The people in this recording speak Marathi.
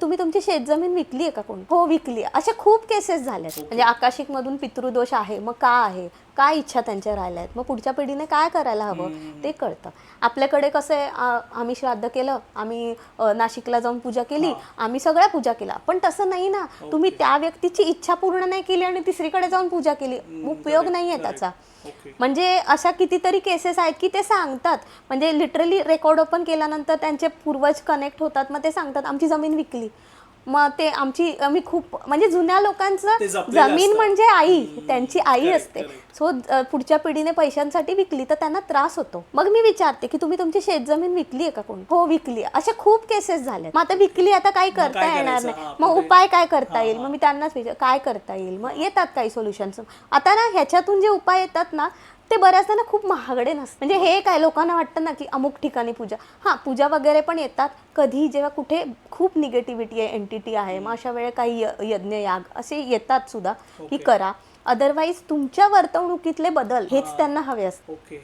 तुम्ही तुमची शेतजमीन विकली आहे का कोण? हो विकली अशा खूप केसेस झाल्यात. म्हणजे आकाशिक मधून पितृदोष आहे मग का आहे? काय इच्छा त्यांच्या राहिल्या आहेत मग पुढच्या पिढीने काय करायला हवं? ते कळतं. आपल्याकडे कसं आहे आम्ही श्राद्ध केलं आम्ही नाशिकला जाऊन पूजा केली आम्ही सगळ्या पूजा केल्या. पण तसं नाही ना. तुम्ही त्या व्यक्तीची इच्छा पूर्ण नाही केली आणि तिसरीकडे जाऊन पूजा केली. उपयोग नाही आहे त्याचा. म्हणजे अशा कितीतरी केसेस आहेत की ते सांगतात. म्हणजे लिटरली रेकॉर्ड ओपन केल्यानंतर त्यांचे पूर्वज कनेक्ट होतात मग ते सांगतात आमची जमीन विकली. मग ते आमची आम्ही खूप म्हणजे जुन्या लोकांचं जमीन. म्हणजे आई त्यांची आई असते. सो पुढच्या पिढीने पैशांसाठी विकली तर त्यांना त्रास होतो. मग मी विचारते की तुम्ही तुमची शेतजमीन विकली आहे का कोण? हो विकली अशा खूप केसेस झाल्या मग आता विकली आता काही करता काय येणार? नाही. मग उपाय काय करता येईल. मग मी त्यांनाच विचार काय करता येईल? मग येतात काही सोल्युशन्स आता ना ह्याच्यातून जे उपाय येतात ना ते बऱ्याचदा ना खूप महागडे नसतात. म्हणजे हे काय लोकांना वाटतं ना की अमुक ठिकाणी पूजा. हां पूजा वगैरे पण येतात. कधी जेव्हा कुठे खूप निगेटिव्हिटी आहे एंटिटी आहे मग अशा वेळे काही यज्ञ याग असे येतात सुद्धा की. करा. अदरवाईज तुमच्या वर्तवणुकीतले बदल हेच त्यांना हवे असतात. ओके.